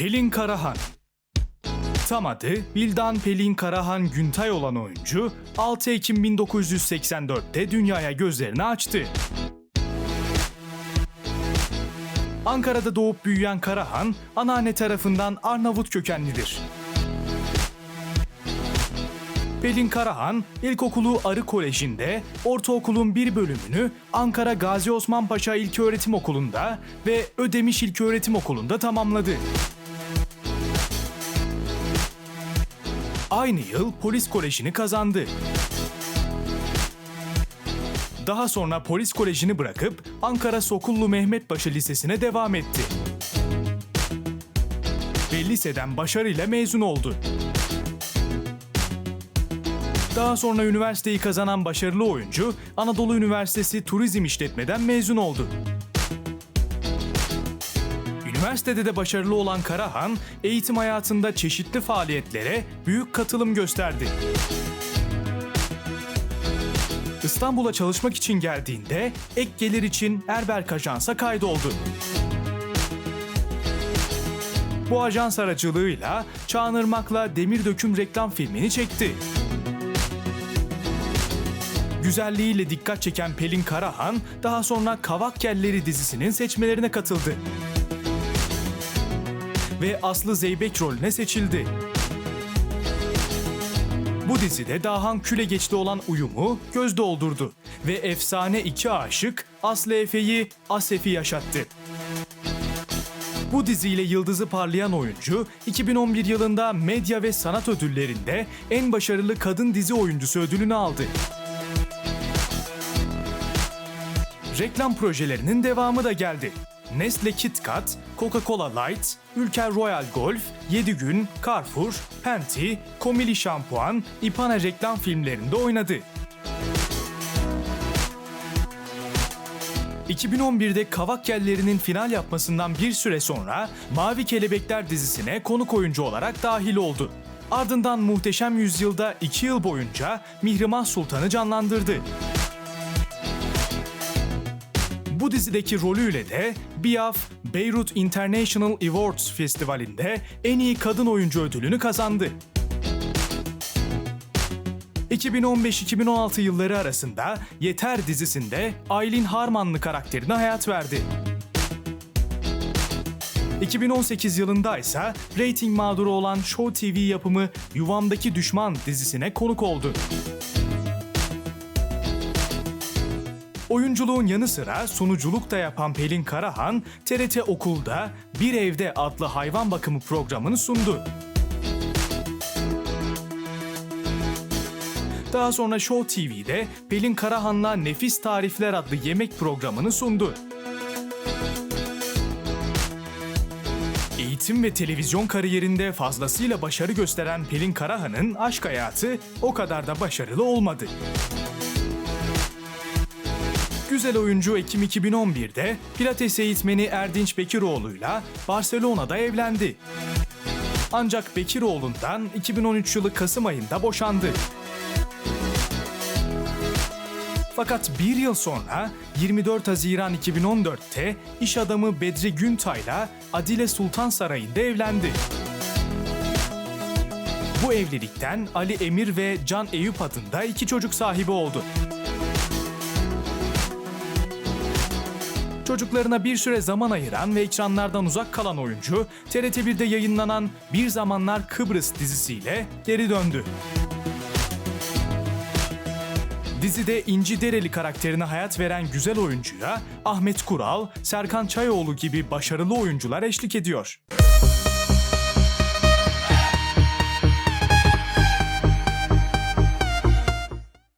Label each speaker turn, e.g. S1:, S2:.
S1: Pelin Karahan Tam adı Vildan Pelin Karahan Güntay olan oyuncu 6 Ekim 1984'te dünyaya gözlerini açtı. Ankara'da doğup büyüyen Karahan, anneanne tarafından Arnavut kökenlidir. Pelin Karahan, ilkokulu Arı Koleji'nde, ortaokulun bir bölümünü Ankara Gazi Osman Paşa İlköğretim Okulu'nda ve Ödemiş İlköğretim Okulu'nda tamamladı. Aynı yıl polis kolejini kazandı. Daha sonra polis kolejini bırakıp Ankara Sokullu Mehmetbaşı Lisesi'ne devam etti. Ve liseden başarıyla mezun oldu. Daha sonra üniversiteyi kazanan başarılı oyuncu Anadolu Üniversitesi Turizm İşletmeden mezun oldu. Üniversitede de başarılı olan Karahan, eğitim hayatında çeşitli faaliyetlere büyük katılım gösterdi. İstanbul'a çalışmak için geldiğinde ek gelir için Erberk Ajans'a kaydoldu. Bu ajans aracılığıyla Çağınırmak'la Demir Döküm reklam filmini çekti. Güzelliğiyle dikkat çeken Pelin Karahan daha sonra Kavak Kelleri dizisinin seçmelerine katıldı. Ve Aslı Zeybek rolüne seçildi. Bu dizide Dahan Külegeç'te olan uyumu göz doldurdu ve efsane iki aşık Aslı Efe'yi Asef'i yaşattı. Bu diziyle yıldızı parlayan oyuncu 2011 yılında medya ve sanat ödüllerinde en başarılı kadın dizi oyuncusu ödülünü aldı. Reklam projelerinin devamı da geldi. Nestle KitKat, Coca-Cola Light, Ülker Royal Golf, 7 Gün, Carrefour, Penti, Komili Şampuan, Ipana reklam filmlerinde oynadı. 2011'de Kavak Yelleri'nin final yapmasından bir süre sonra Mavi Kelebekler dizisine konuk oyuncu olarak dahil oldu. Ardından Muhteşem Yüzyılda 2 yıl boyunca Mihrimah Sultan'ı canlandırdı. Bu dizideki rolüyle de BIAF Beirut International Awards Festivali'nde en iyi kadın oyuncu ödülünü kazandı. 2015-2016 yılları arasında Yeter dizisinde Aylin Harmanlı karakterine hayat verdi. 2018 yılında ise reyting mağduru olan Show TV yapımı Yuvamdaki Düşman dizisine konuk oldu. Oyunculuğun yanı sıra sunuculuk da yapan Pelin Karahan, TRT Okul'da Bir Evde adlı hayvan bakımı programını sundu. Daha sonra Show TV'de Pelin Karahan'la Nefis Tarifler adlı yemek programını sundu. Eğitim ve televizyon kariyerinde fazlasıyla başarı gösteren Pelin Karahan'ın aşk hayatı o kadar da başarılı olmadı. Güzel oyuncu Ekim 2011'de Pilates eğitmeni Erdinç Bekiroğlu'yla Barcelona'da evlendi. Ancak Bekiroğlu'ndan 2013 yılı Kasım ayında boşandı. Fakat bir yıl sonra 24 Haziran 2014'te iş adamı Bedri Güntay'la Adile Sultan Sarayı'nda evlendi. Bu evlilikten Ali Emir ve Can Eyüp adında iki çocuk sahibi oldu. Çocuklarına bir süre zaman ayıran ve ekranlardan uzak kalan oyuncu, TRT1'de yayınlanan Bir Zamanlar Kıbrıs dizisiyle geri döndü. Dizide İnci Dereli karakterine hayat veren güzel oyuncuya Ahmet Kural, Serkan Çayoğlu gibi başarılı oyuncular eşlik ediyor.